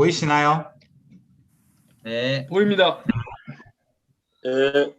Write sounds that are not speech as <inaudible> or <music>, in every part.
보이시나요? 네. 보입니다. 네.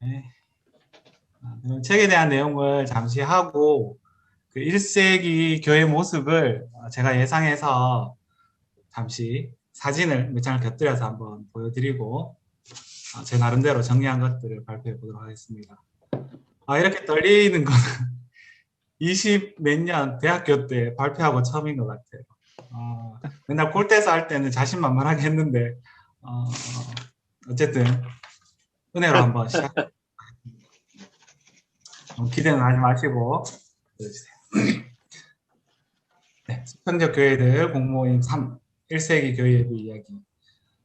네. 아, 그럼 책에 대한 내용을 잠시 하고 그 1세기 교회 모습을 어, 제가 예상해서 잠시 사진을 몇 장을 곁들여서 한번 보여드리고 어, 제 나름대로 정리한 것들을 발표해 보도록 하겠습니다. 아, 이렇게 떨리는 거는 20 <laughs> 몇 년 대학교 때 발표하고 처음인 것 같아요. 어, 맨날 꼴대서 할 때는 자신만만하게 했는데 어, 어쨌든 은혜로 한번 시작. 어, 기대는 하지 마시고 들어주세요. 네, 수평적 교회들 공모임 3 1세기 교회 예부 이야기.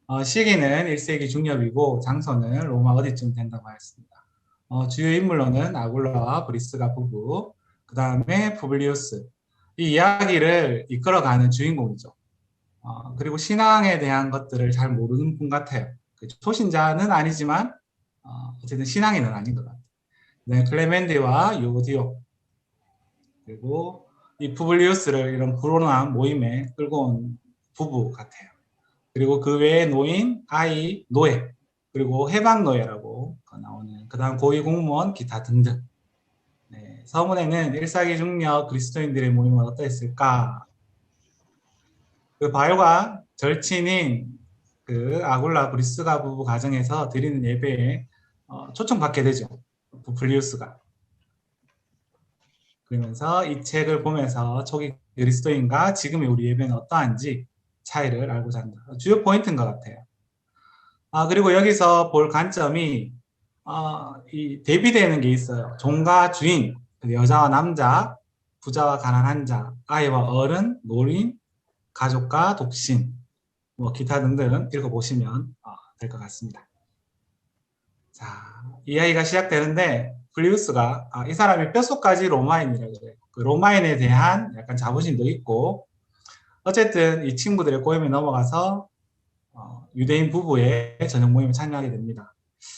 어, 시기는 1세기 중엽이고 장소는 로마 어디쯤 된다고 하였습니다. 어, 주요 인물로는 아굴라와 브리스가 부부, 그 다음에 푸블리우스. 이 이야기를 이끌어가는 주인공이죠. 어, 그리고 신앙에 대한 것들을 잘 모르는 분 같아요. 그 초신자는 아니지만 어, 어쨌든 신앙인은 아닌 것 같아요. 네, 클레멘디와 요디오 그리고 이 푸블리우스를 이런 불온한 모임에 끌고 온 부부 같아요. 그리고 그 외에 노인, 아이, 노예, 그리고 해방 노예라고 나오는 그 다음 고위 공무원, 기타 등등. 네, 서문에는 일사기 중녀 그리스도인들의 모임은 어떠했을까? 그 바요가 절친인 그 아굴라 브리스가 부부 가정에서 드리는 예배에 어, 초청받게 되죠. 부플리우스가. 그러면서 이 책을 보면서 초기 그리스도인과 지금의 우리 예배는 어떠한지 차이를 알고자 한다. 주요 포인트인 것 같아요. 아, 그리고 여기서 볼 관점이 어, 이 대비되는 게 있어요. 종과 주인, 여자와 남자, 부자와 가난한 자, 아이와 어른, 노인, 가족과 독신, 뭐 기타 등등 읽어보시면 어, 될것 같습니다. 자, 이야기가 시작되는데 블리우스가 아, 이 사람이 뼛속까지 로마인이라 그래요. 그 로마인에 대한 약간 자부심도 있고 어쨌든 이 친구들의 꼬임에 넘어가서 어, 유대인 부부의 저녁 모임에 참여하게 됩니다.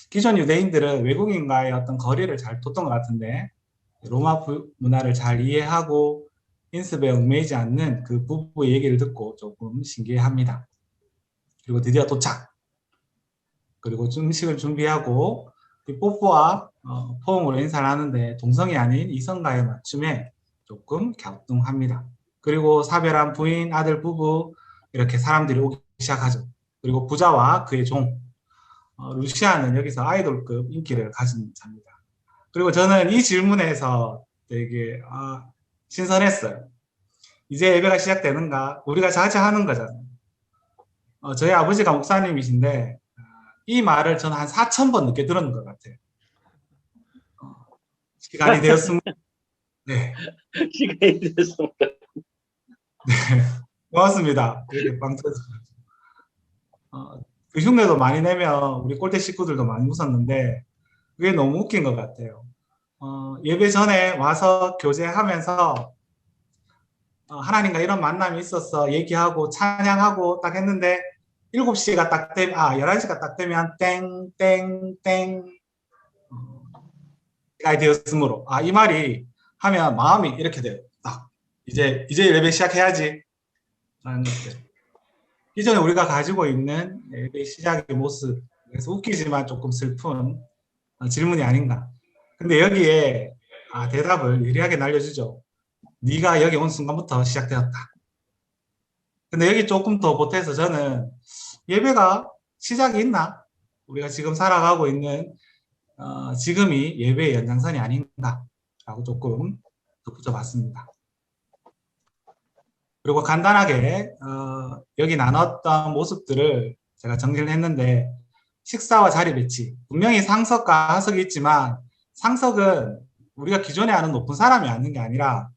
기존 유대인들은 외국인과의 어떤 거리를 잘 뒀던 것 같은데 로마 문화를 잘 이해하고 인습에 얽매이지 않는 그 부부의 얘기를 듣고 조금 신기해합니다. 그리고 드디어 도착. 그리고 음식을 준비하고 뽀뽀와 어, 포옹으로 인사를 하는데 동성이 아닌 이성과의 맞춤에 조금 갸우뚱합니다. 그리고 사별한 부인, 아들 부부 이렇게 사람들이 오기 시작하죠. 그리고 부자와 그의 종 어, 루시아는 여기서 아이돌급 인기를 가진 자입니다. 그리고 저는 이 질문에서 되게 아, 신선했어요. 이제 예배가 시작되는가? 우리가 자제하는 거잖아요. 어, 저희 아버지가 목사님이신데 이 말을 저는 한 4천 번 늦게 들었는 것 같아요. 어, 시간이 <laughs> 되었습니다. 네. <laughs> 시간이 되었습니다. 네. 고맙습니다. 이렇게 빵 터지죠. 어, 그 흉내도 많이 내면 우리 꼴대 식구들도 많이 웃었는데 그게 너무 웃긴 것 같아요. 어, 예배 전에 와서 교제하면서 어, 하나님과 이런 만남이 있었어 얘기하고 찬양하고 딱 했는데 7시가 딱 되면 아 11시가 딱 되면 땡땡땡 가 되었으므로 아 이 말이 하면 마음이 이렇게 돼요. 딱 이제 이제 예배 시작해야지 라는 것들. 기존에 우리가 가지고 있는 예배 시작의 모습 그래서 웃기지만 조금 슬픈 어, 질문이 아닌가. 근데 여기에 아, 대답을 유리하게 날려주죠. 네가 여기 온 순간부터 시작되었다. 근데 여기 조금 더 보태서 저는 예배가 시작이 있나? 우리가 지금 살아가고 있는 어, 지금이 예배의 연장선이 아닌가라고 조금 덧붙여 봤습니다. 그리고 간단하게 어, 여기 나눴던 모습들을 제가 정리를 했는데 식사와 자리 배치 분명히 상석과 하석이 있지만 상석은 우리가 기존에 아는 높은 사람이 앉는 게 아니라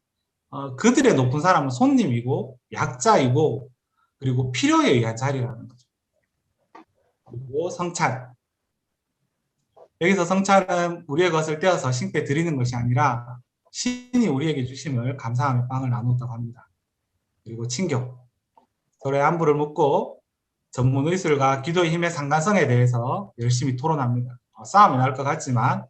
어, 그들의 높은 사람은 손님이고 약자이고 그리고 필요에 의한 자리라는 거죠. 그리고 성찬 여기서 성찬은 우리의 것을 떼어서 신께 드리는 것이 아니라 신이 우리에게 주심을 감사하며 빵을 나누었다고 합니다. 그리고 친교 서로의 안부를 묻고 전문 의술과 기도의 힘의 상관성에 대해서 열심히 토론합니다. 어, 싸움이 날 것 같지만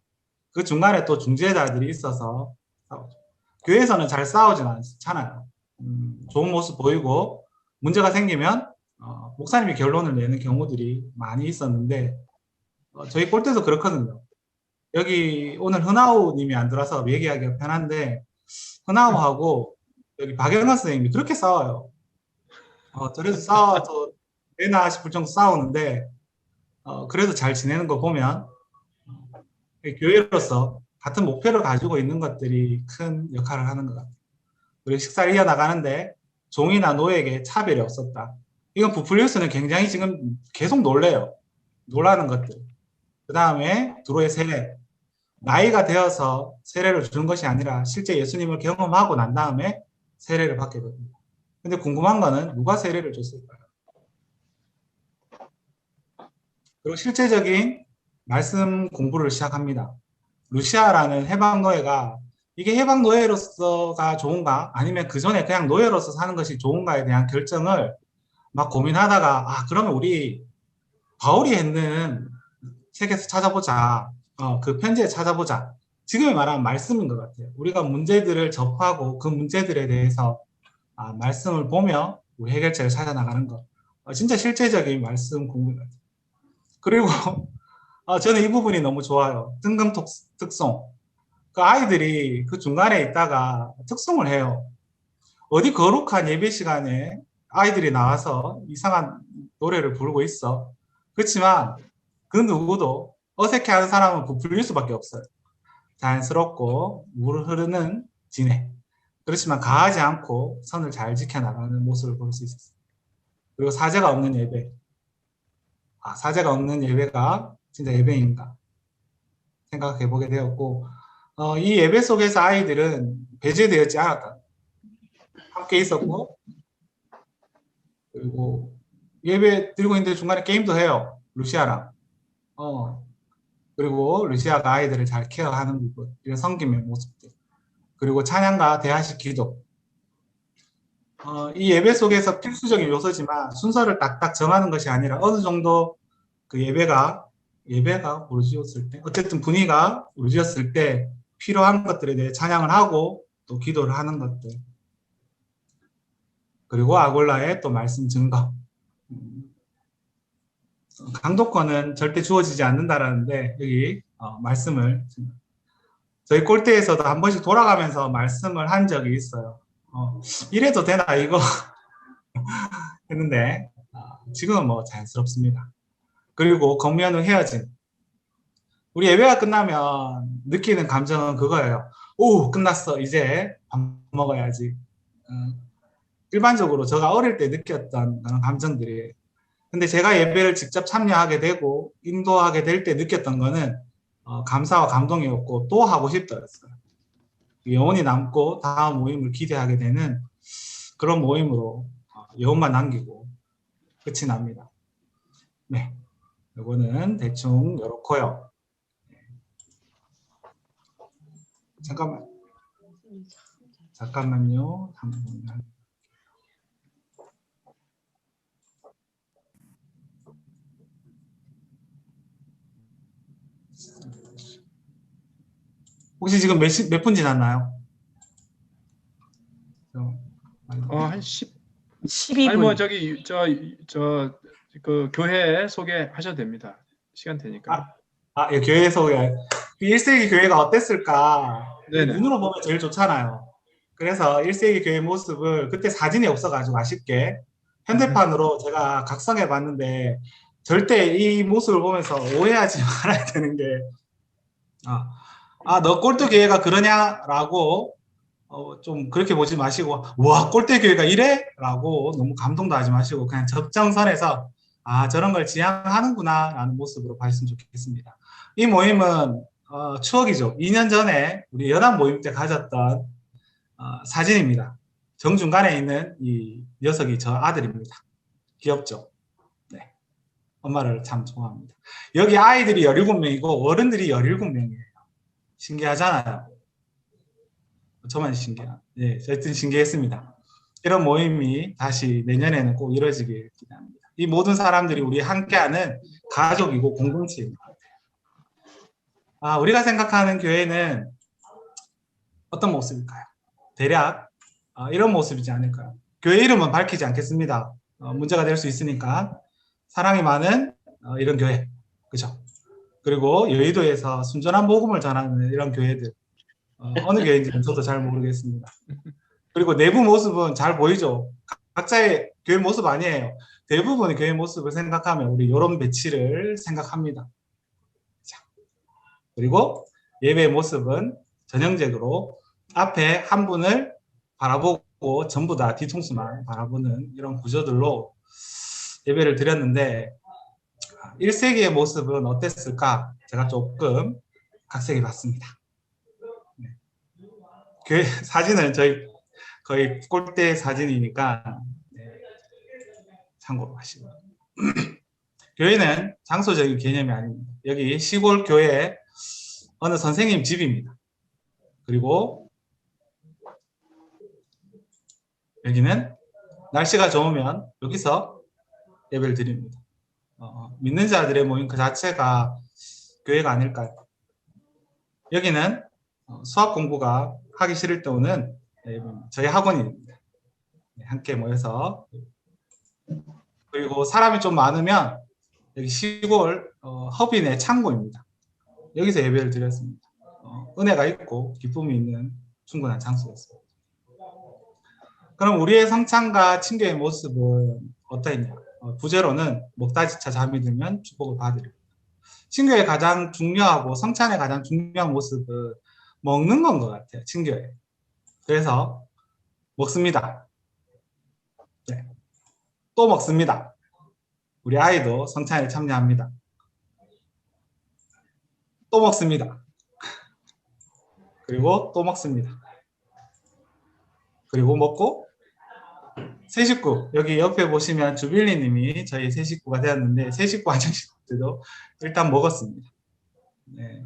그 중간에 또 중재자들이 있어서 싸우죠. 교회에서는 잘 싸우진 않잖아요. 음, 좋은 모습 보이고 문제가 생기면 어, 목사님이 결론을 내는 경우들이 많이 있었는데 어, 저희 꼴때도 그렇거든요. 여기 오늘 흔하우 님이 안 들어서 얘기하기가 편한데 흔하우하고 여기 박영환 선생님이 그렇게 싸워요. 어, 그래서 싸워서 되나 싶을 정도 싸우는데 어, 그래도 잘 지내는 거 보면 어, 교회로서 같은 목표를 가지고 있는 것들이 큰 역할을 하는 것 같아요. 우리 식사를 이어나가는데 종이나 노예에게 차별이 없었다. 이건 부풀리우스는 굉장히 지금 계속 놀래요. 놀라는 것들. 그 다음에 두로의 세례. 나이가 되어서 세례를 주는 것이 아니라 실제 예수님을 경험하고 난 다음에 세례를 받게 됩니다. 근데 궁금한 거는 누가 세례를 줬을까요? 그리고 실제적인 말씀 공부를 시작합니다. 루시아라는 해방 노예가 이게 해방 노예로서가 좋은가? 아니면 그 전에 그냥 노예로서 사는 것이 좋은가에 대한 결정을 막 고민하다가 아 그러면 우리 바울이 했는 책에서 찾아보자. 어, 그 편지에 찾아보자. 지금의 말하는 말씀인 것 같아요. 우리가 문제들을 접하고 그 문제들에 대해서 아, 말씀을 보며 우리 해결책을 찾아 나가는 것. 어, 진짜 실제적인 말씀 공부 같아요 그리고 어, <laughs> 저는 이 부분이 너무 좋아요 뜬금 특- 특송 그 아이들이 그 중간에 있다가 특송을 해요. 어디 거룩한 예배 시간에 아이들이 나와서 이상한 노래를 부르고 있어. 그렇지만 그 누구도 어색해하는 사람은 부풀릴 수밖에 없어요. 자연스럽고 물 흐르는 진해. 그렇지만 가하지 않고 선을 잘 지켜나가는 모습을 볼 수 있었어요. 그리고 사제가 없는 예배. 아, 사제가 없는 예배가 진짜 예배인가 생각해 보게 되었고 어, 이 예배 속에서 아이들은 배제되었지 않았다. 함께 있었고, 그리고 예배 드리고 있는데 중간에 게임도 해요. 루시아랑. 어, 그리고 루시아가 아이들을 잘 케어하는 부분, 이런 성김의 모습들. 그리고 찬양과 대화식 기도. 어, 이 예배 속에서 필수적인 요소지만 순서를 딱딱 정하는 것이 아니라 어느 정도 그 예배가 예배가 무르지었을 때 어쨌든 분위기가 무르지었을 때 필요한 것들에 대해 찬양을 하고 또 기도를 하는 것들. 그리고 아골라의 또 말씀 증거. 음, 강도권은 절대 주어지지 않는다라는데 여기 어, 말씀을 저희 꼴대에서도 한 번씩 돌아가면서 말씀을 한 적이 있어요 어, 이래도 되나 이거 <laughs> 했는데 어, 지금은 뭐 자연스럽습니다 그리고 검면 후 헤어짐 우리 예배가 끝나면 느끼는 감정은 그거예요. 오, 끝났어. 이제 밥 먹어야지. 어, 일반적으로 제가 어릴 때 느꼈던 그런 감정들이에요. 근데 제가 예배를 직접 참여하게 되고 인도하게 될 때 느꼈던 거는 어, 감사와 감동이었고 또 하고 싶더였어요. 영원히 남고 다음 모임을 기대하게 되는 그런 모임으로 어, 여운만 남기고 끝이 납니다. 네, 이거는 대충 이렇고요. 잠깐만. 잠깐만요. 잠깐 혹시 지금 몇, 시- 몇 분 지났나요? 저, 어, 한 10. 12분. 아니 뭐 저기 저 저 그 교회 소개하셔도 됩니다. 시간 되니까. 아, 예, 교회에서 1세기 교회가 어땠을까? 네네. 눈으로 보면 제일 좋잖아요. 그래서 1세기 교회 모습을 그때 사진이 없어가지고 아쉽게 현대판으로 제가 각성해 봤는데 절대 이 모습을 보면서 오해하지 <laughs> 말아야 되는 게 아, 아, 너 꼴대 교회가 그러냐라고 어, 좀 그렇게 보지 마시고 와 꼴대 교회가 이래? 라고 너무 감동도 하지 마시고 그냥 적정선에서 아 저런 걸 지향하는구나 라는 모습으로 봤으면 좋겠습니다. 이 모임은 어, 추억이죠. 2년 전에 우리 연합 모임 때 가졌던 어, 사진입니다. 정중간에 있는 이 녀석이 저 아들입니다. 귀엽죠? 네. 엄마를 참 좋아합니다. 여기 아이들이 17명이고 어른들이 17명이에요. 신기하잖아요. 저만 신기한. 예, 하여튼 신기했습니다. 이런 모임이 다시 내년에는 꼭 이루어지길 기대합니다. 이 모든 사람들이 우리 함께하는 가족이고 공동체입니다. 아, 우리가 생각하는 교회는 어떤 모습일까요? 대략 아, 이런 모습이지 않을까요? 교회 이름은 밝히지 않겠습니다. 어, 문제가 될 수 있으니까 사랑이 많은 어, 이런 교회, 그죠? 그리고 여의도에서 순전한 복음을 전하는 이런 교회들 어, 어느 교회인지는 저도 잘 모르겠습니다. 그리고 내부 모습은 잘 보이죠. 각자의 교회 모습 아니에요. 대부분의 교회 모습을 생각하면 우리 이런 배치를 생각합니다. 자, 그리고 예배의 모습은 전형적으로 앞에 한 분을 바라보고 전부 다 뒤통수만 바라보는 이런 구조들로 예배를 드렸는데 1세기의 모습은 어땠을까? 제가 조금 각색해 봤습니다. 네. <laughs> 교회 사진은 저희 거의 꼴대 사진이니까 네, 참고로 하시고 <clears throat> 교회는 장소적인 개념이 아닙니다. 여기 시골 교회 어느 선생님 집입니다. 그리고 여기는 날씨가 좋으면 여기서 예배를 드립니다. 어, 믿는 자들의 모임 그 자체가 교회가 아닐까요? 여기는 어, 수학 공부가 하기 싫을 때 오는 예배입니다. 저희 학원입니다. 네, 함께 모여서 그리고 사람이 좀 많으면 여기 시골 어, 허빈의 창고입니다. 여기서 예배를 드렸습니다. 어, 은혜가 있고 기쁨이 있는 충분한 장소였습니다. 그럼 우리의 성찬과 친교의 모습은 어떠했냐? 어, 부제로는 목다지차 잠이 들면 축복을 받으리라. 친교의 가장 중요하고 성찬의 가장 중요한 모습은 먹는 건 것 같아요. 친교에. 그래서 먹습니다. 네. 또 먹습니다. 우리 아이도 성찬에 참여합니다. 또 먹습니다. 그리고 또 먹습니다. 그리고 먹고 새 식구 여기 옆에 보시면 주빌리님이 저희 새 식구가 되었는데 새 식구 안정식구들도 일단 먹었습니다. 네.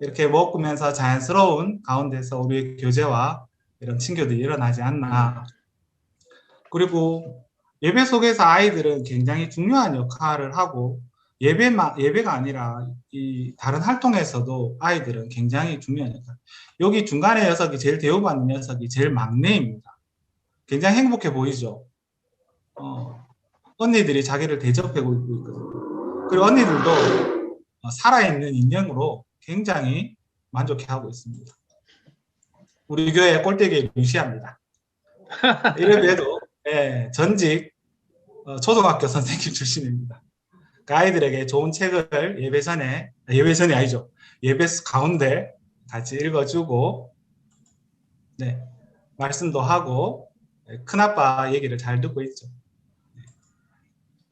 이렇게 먹으면서 자연스러운 가운데서 우리의 교제와 이런 친교들이 일어나지 않나. 그리고 예배 속에서 아이들은 굉장히 중요한 역할을 하고 예배만 예배가 아니라 이 다른 활동에서도 아이들은 굉장히 중요한 역할. 여기 중간에 녀석이 제일 대우받는 녀석이 제일 막내입니다. 굉장히 행복해 보이죠. 어, 언니들이 자기를 대접하고 있거든요. 그리고 언니들도 어, 살아있는 인형으로 굉장히 만족해하고 있습니다. 우리 교회 꼴대기 유시합니다. <laughs> 이래봬도 예, 전직 어, 초등학교 선생님 출신입니다. 그 아이들에게 좋은 책을 예배 전에 아, 예배 전이 아니죠. 예배 가운데 같이 읽어주고 네 말씀도 하고 네, 큰아빠 얘기를 잘 듣고 있죠.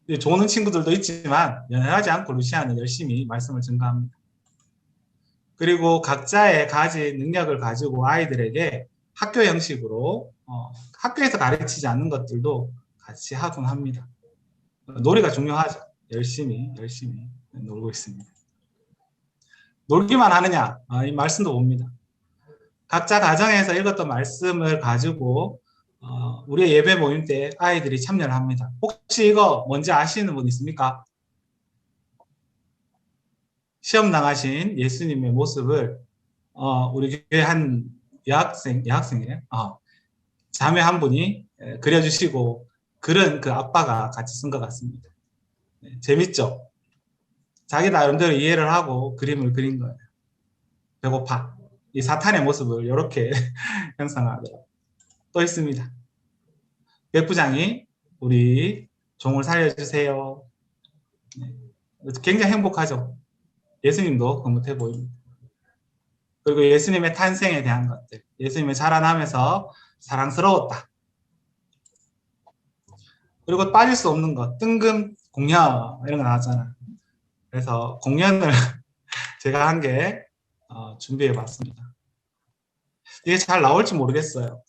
네. 좋은 친구들도 있지만 연연하지 않고 루시아는 열심히 말씀을 증가합니다. 그리고 각자의 가진 능력을 가지고 아이들에게 학교 형식으로 어, 학교에서 가르치지 않는 것들도 같이 하곤 합니다. 놀이가 중요하죠. 열심히 열심히 놀고 있습니다. 놀기만 하느냐? 아, 이 말씀도 봅니다. 각자 가정에서 읽었던 말씀을 가지고 어, 우리의 예배 모임 때 아이들이 참여를 합니다. 혹시 이거 뭔지 아시는 분 있습니까? 시험 나가신 예수님의 모습을 어, 우리 교회 한 여학생, 여학생이에요. 어, 자매 한 분이 에, 그려주시고 글은 그 아빠가 같이 쓴 것 같습니다. 네, 재밌죠? 자기 나름대로 이해를 하고 그림을 그린 거예요. 배고파. 이 사탄의 모습을 이렇게 <laughs> 형상하더라고요. 또 있습니다. 백부장이 우리 종을 살려주세요. 네, 굉장히 행복하죠. 예수님도 흐뭇해 보입니다. 그리고 예수님의 탄생에 대한 것들, 예수님의 자라나면서 사랑스러웠다. 그리고 빠질 수 없는 것, 뜬금 공연 이런 거 나왔잖아. 그래서 공연을 <laughs> 제가 한개 어, 준비해 봤습니다. 이게 잘 나올지 모르겠어요.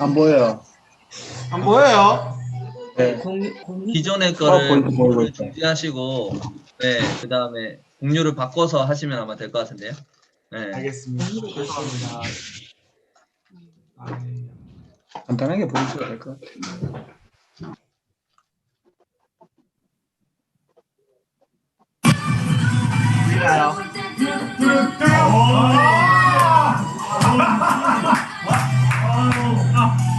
안 보여요. 안 보여요? 네. 기존의 파워포인트 거를 보이고 있다. 준비하시고 네, 그 다음에 공유를 바꿔서 하시면 아마 될 것 같은데요. 네. 알겠습니다. 죄송합니다. 아, 네. 간단하게 보여줘야 될 것 같아요. 가요. 아, <laughs>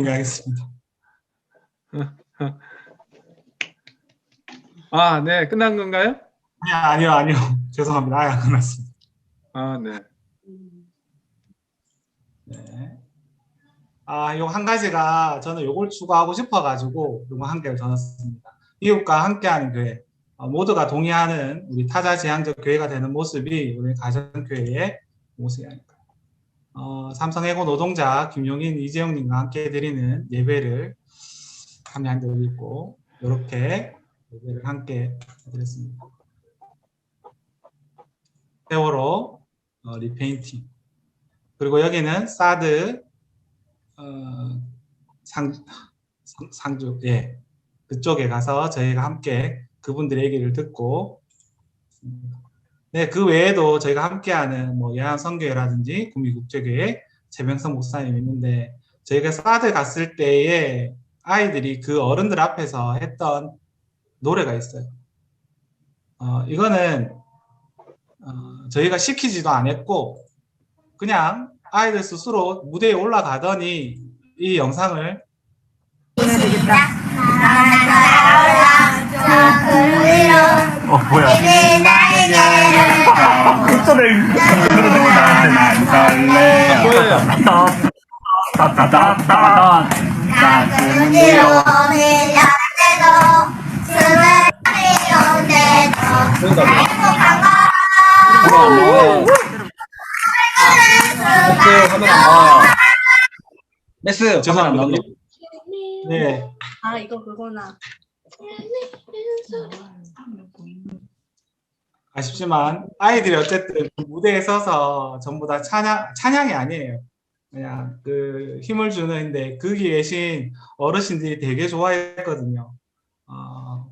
공개하겠습니다. <laughs> 아, 네. 끝난 건가요? 아니요, 아니요, 아니요. 죄송합니다. 아예 안 끝났습니다. 아, 네. 네. 아, 요 한 가지가 저는 요걸 추가하고 싶어가지고 요거 한 개를 더 넣었습니다. 이웃과 함께하는 교회. 어, 모두가 동의하는 우리 타자 지향적 교회가 되는 모습이 우리 가정교회의 모습이 아닐까. 어, 삼성해고 노동자 김용인 이재용님과 함께 드리는 예배를 적이 있고 이렇게 예배를 함께 드렸습니다. 세월호 어, 리페인팅 그리고 여기는 사드 어, 상, 상, 상주 예 그쪽에 가서 저희가 함께 그분들의 얘기를 듣고 네, 그 외에도 저희가 함께하는 뭐 예한 선교회라든지 구미국제교회 재병선 목사님 있는데 저희가 사드 갔을 때에 아이들이 그 어른들 앞에서 했던 노래가 있어요. 어, 이거는 어, 저희가 시키지도 않았고 그냥 아이들 스스로 무대에 올라가더니 이 영상을 어 뭐야 들어도 나한테 안 살래 뭐예요? 따따따따따 가슴은 미워 메스 화면 안 나와요. 메스 죄송합니다. 네, 아 이거 그거나. 아쉽지만 아이들이 어쨌든 그 무대에 서서 전부 다 찬양 찬양이 아니에요. 그냥 그 힘을 주는데 거기 계신 어르신들이 되게 좋아했거든요. 어,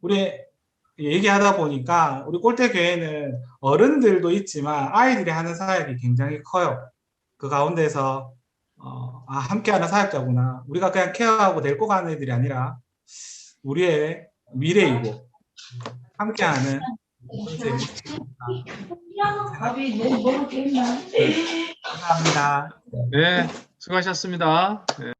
우리 얘기하다 보니까 우리 꼴대 교회는 어른들도 있지만 아이들이 하는 사역이 굉장히 커요. 그 가운데서 어, 아, 함께하는 사역자구나. 우리가 그냥 케어하고 데리고 가는 애들이 아니라 우리의 미래이고 함께하는. 감사합니다. 네. 수고하셨습니다. 네.